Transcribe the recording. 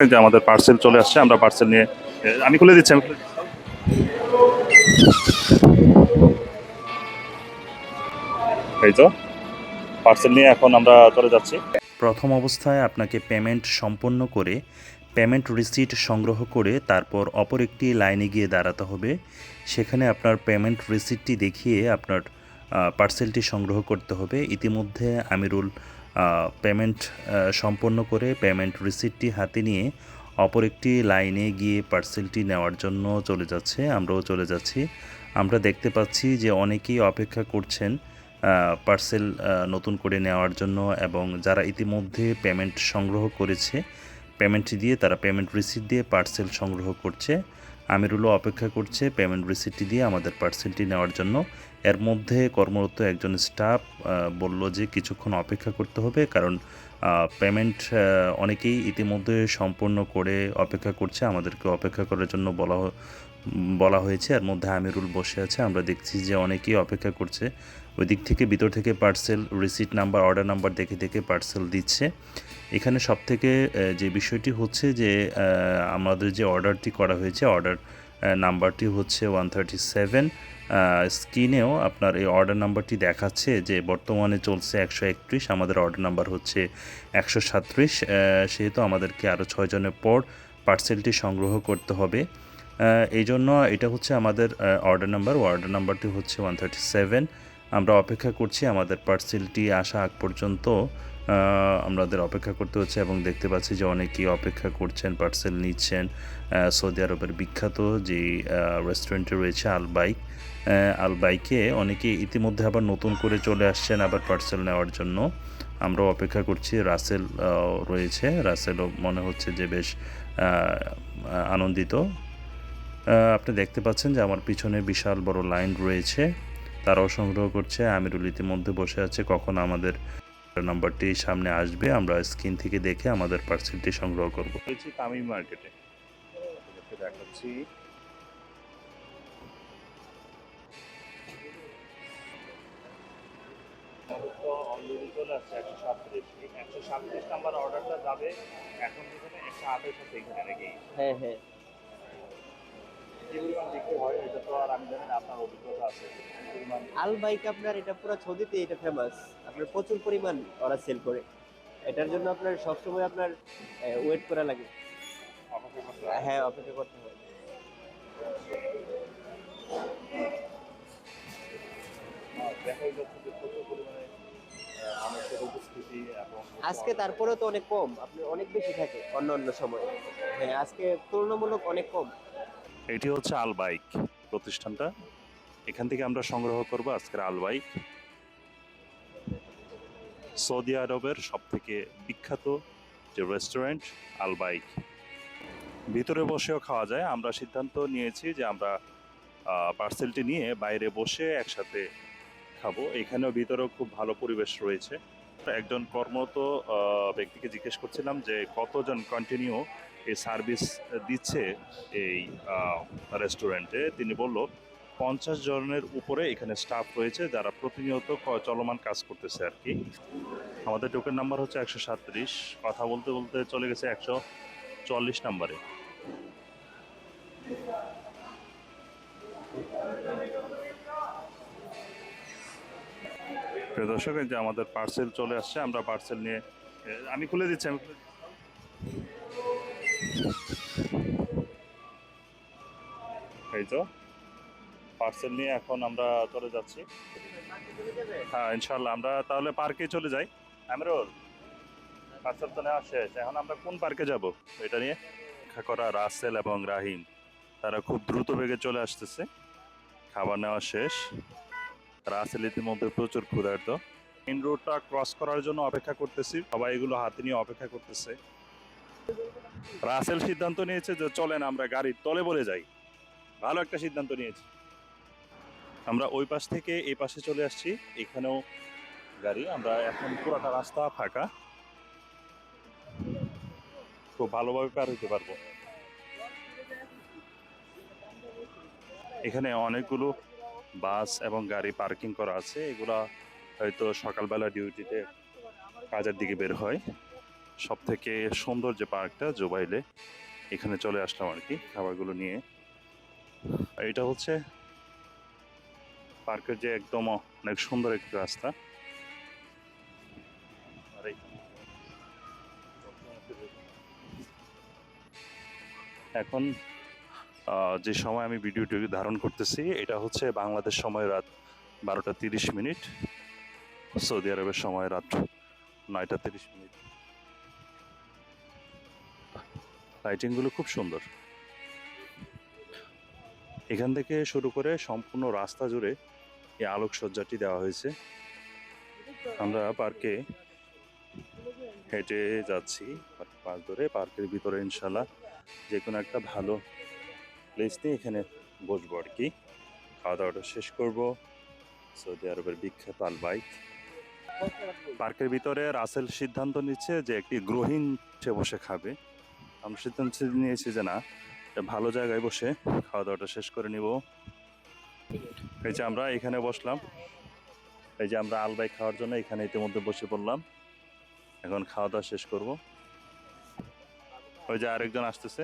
যে আমাদের পার্সেল চলে আসছে, আমরা পার্সেল নিয়ে, আমি খুলে দিচ্ছি, আমি এই তো পার্সেল নিয়ে এখন আমরা চলে যাচ্ছি। প্রথম অবস্থায় আপনাকে পেমেন্ট সম্পন্ন করে পেমেন্ট রিসিট সংগ্রহ করে তারপর অপর একটি লাইনে গিয়ে দাঁড়াতে হবে। সেখানে আপনার পেমেন্ট রিসিটটি দেখিয়ে আপনার পার্সেলটি সংগ্রহ করতে হবে। ইতিমধ্যে আমিরুল পেমেন্ট সম্পন্ন করে পেমেন্ট রিসিটটি হাতে নিয়ে অপর একটি লাইনে গিয়ে পার্সেলটি নেওয়ার জন্য চলে যাচ্ছে, আমরাও চলে যাচ্ছি। আমরা দেখতে পাচ্ছি যে অনেকেই অপেক্ষা করছেন পার্সেল নতুন করে নেওয়ার জন্য এবং যারা ইতিমধ্যে পেমেন্ট সংগ্রহ করেছে পেমেন্ট দিয়ে তারা পেমেন্ট রিসিট দিয়ে পার্সেল সংগ্রহ করছে। আমিরুলও অপেক্ষা করছে পেমেন্ট রিসিটটি দিয়ে আমাদের পার্সেলটি নেওয়ার জন্য। এর মধ্যে কর্মরত একজন স্টাফ বলল যে কিছুক্ষণ অপেক্ষা করতে হবে কারণ পেমেন্ট অনেকেই ইতিমধ্যে সম্পূর্ণ করে অপেক্ষা করছে। আমাদেরকে অপেক্ষা করার জন্য বলা বলা হয়েছে। এর মধ্যে আমিরুল বসে আছে। আমরা দেখছি যে অনেকেই অপেক্ষা করছে। ওই দিক থেকে ভিতর থেকে parcel receipt number order number দেখে দেখে পার্সেল দিচ্ছে। এখানে সব থেকে যে বিষয়টি হচ্ছে যে আমাদের যে অর্ডারটি করা হয়েছে অর্ডার নাম্বারটি হচ্ছে ওয়ান থার্টি সেভেন স্ক্রিনেও আপনার এই অর্ডার নাম্বারটি দেখাচ্ছে যে, বর্তমানে চলছে একশো একত্রিশ, আমাদের অর্ডার নাম্বার হচ্ছে একশো সাতত্রিশ। সেহেতু আমাদেরকে আরও ছয়জনের পর পার্সেলটি সংগ্রহ করতে হবে। এই জন্য এটা হচ্ছে আমাদের অর্ডার নাম্বার অর্ডার নাম্বারটি হচ্ছে ওয়ান থার্টি সেভেন আমরা অপেক্ষা করছি, আমাদের পার্সেলটি আসা আগ পর্যন্ত আমাদের অপেক্ষা করতে হচ্ছে এবং দেখতে পাচ্ছি যে অনেকেই অপেক্ষা করছেন, পার্সেল নিচ্ছেন সৌদি আরবের বিখ্যাত যে রেস্টুরেন্টে রয়েছে আলবাইক আলবাইকে অনেকে ইতিমধ্যে আবার নতুন করে চলে আসছেন আবার পার্সেল নেওয়ার জন্য। আমরাও অপেক্ষা করছি, রাসেল রয়েছে, রাসেলও মনে হচ্ছে যে বেশ আনন্দিত। আপনি দেখতে পাচ্ছেন যে আমার পিছনে বিশাল বড় লাইন রয়েছে। তারাও সংগ্রহ করছে। আমিরুল ইতিমধ্যে বসে আছে। কখন আমাদের নাম্বারটি সামনে আসবে আমরা স্ক্রিন থেকে দেখে আমাদের পার্সেলটি সংগ্রহ করব। রয়েছি তামিম মার্কেটে। দেখাচ্ছি। অলরেডি চলে আসছে একশো সাতত্রিশ একশো সাতত্রিশ নাম্বার অর্ডারটা যাবে এখন যেখানে একশো আঠাশ আছে এখানে নাকি হ্যাঁ হ্যাঁ। আল বাইক আপনার এটা পুরো সৌদিতে এটা ফেমাস আপনার প্রচুর পরিমাণ ওরা সেল করে। এটার জন্য আপনার সবসময় আপনার ওয়েট করা লাগে। হয়? হ্যাঁ অপেক্ষা করতে হয়। আর দেখাই যাচ্ছে যে প্রচুর পরিমাণে আহ, মানুষের উপস্থিতি এবং আজকে তারপরেও তো অনেক কম। আপনি অনেক বেশি থাকে অন্য অন্য সময়। হ্যাঁ আজকে তুলনামূলক অনেক কম। এটি হচ্ছে আল বাইক প্রতিষ্ঠানটা। এখান থেকে আমরা সংগ্রহ করব আজকের আল বাইক সৌদি আরবের সব থেকে বিখ্যাত যে রেস্টুরেন্ট আল বাইক ভিতরে বসেও খাওয়া যায়। আমরা সিদ্ধান্ত নিয়েছি যে আমরা পার্সেলটি নিয়ে বাইরে বসে একসাথে খাব। এখানেও ভিতরেও খুব ভালো পরিবেশ রয়েছে। একজন কর্মরত ব্যক্তিকে জিজ্ঞেস করছিলাম যে কতজন কন্টিনিউ এই সার্ভিস দিচ্ছে এই রেস্টুরেন্টে। তিনি বলল, পঞ্চাশ জনের উপরে এখানে স্টাফ রয়েছে যারা প্রতিনিয়ত চলমান কাজ করতেছে আর কি। আমাদের টোকেন নাম্বার হচ্ছে একশো সাতত্রিশ। কথা বলতে বলতে চলে গেছে একশো চল্লিশ নাম্বারে। দর্শক যে আমাদের পার্সেল চলে আসছে, আমরা পার্সেল নিয়ে আমি খুলে দিচ্ছি, আমি। এই তো পার্সেল নিয়ে এখন আমরা চলে যাচ্ছি। হ্যাঁ ইনশাল্লাহ আমরা তাহলে পার্কে চলে যাই। আমরুল পার্সেল তো নেওয়া শেষ। এখন আমরা কোন পার্কে যাব? এটা নিয়ে দেখা করা রাসেল এবং রাহিম। তারা খুব দ্রুত বেগে চলে আসতেছে। খাবার নেওয়া শেষ। রাসেল ইতিমধ্যে প্রচুর ক্ষুধার্ত। মেন রোডটা ক্রস করার জন্য অপেক্ষা করতেছি। সবাই এগুলো হাতে নিয়ে অপেক্ষা করতেছে। রাসেল সিদ্ধান্ত নিয়েছে যে চলেন আমরা গাড়ির তলে বলে যাই। ভালো একটা সিদ্ধান্ত নিয়েছি। আমরা ওই পাশ থেকে এই পাশে চলে আসছি। এখানেও গাড়ি, আমরা এখন পুরাটা রাস্তা ফাঁকা। খুব ভালোভাবে পার হতে পারব। এখানে অনেকগুলো বাস এবং গাড়ি পার্কিং করা আছে। এগুলা হয়তো সকালবেলা ডিউটিতে কাজের দিকে বের হয়। সব থেকে সুন্দর যে পার্কটা জোবাইলে, এখানে চলে আসলাম আর কি খাবারগুলো নিয়ে। এটা হচ্ছে পার্কের যে একদম অনেক সুন্দর একটি রাস্তা। আর এখন যে সময় আমি ভিডিওটি ধারণ করতেছি, এটা হচ্ছে বাংলাদেশ সময় রাত বারোটা তিরিশ মিনিট, সৌদি আরবের সময় রাত নয়টা তিরিশ মিনিট। লাইটিংগুলো খুব সুন্দর। এখান থেকে শুরু করে সম্পূর্ণ রাস্তা জুড়ে এই আলোকসজ্জাটি দেওয়া হয়েছে। আমরা পার্কে হেঁটে যাচ্ছি পার্ক ধরে, পার্কের ভিতরে ইনশাল্লাহ যে কোনো একটা ভালো প্লেস নিয়ে এখানে বসবো আর কি। খাওয়া দাওয়াটা শেষ করব। সৌদি আরবের বিখ্যাত আল বাইক পার্কের ভিতরে রাসেল সিদ্ধান্ত নিচ্ছে যে একটি গ্রহীণ সে বসে খাবে। আমরা সিদ্ধান্ত নিয়েছি যে না ভালো জায়গায় বসে খাওয়া দাওয়াটা শেষ করে নিব। এই যে আমরা এখানে বসলাম। এই যে আমরা আলবাই খাওয়ার জন্য এখানে ইতিমধ্যে বসে পড়লাম। এখন খাওয়া দাওয়া শেষ করব। ওই যে আরেকজন আসতেছে।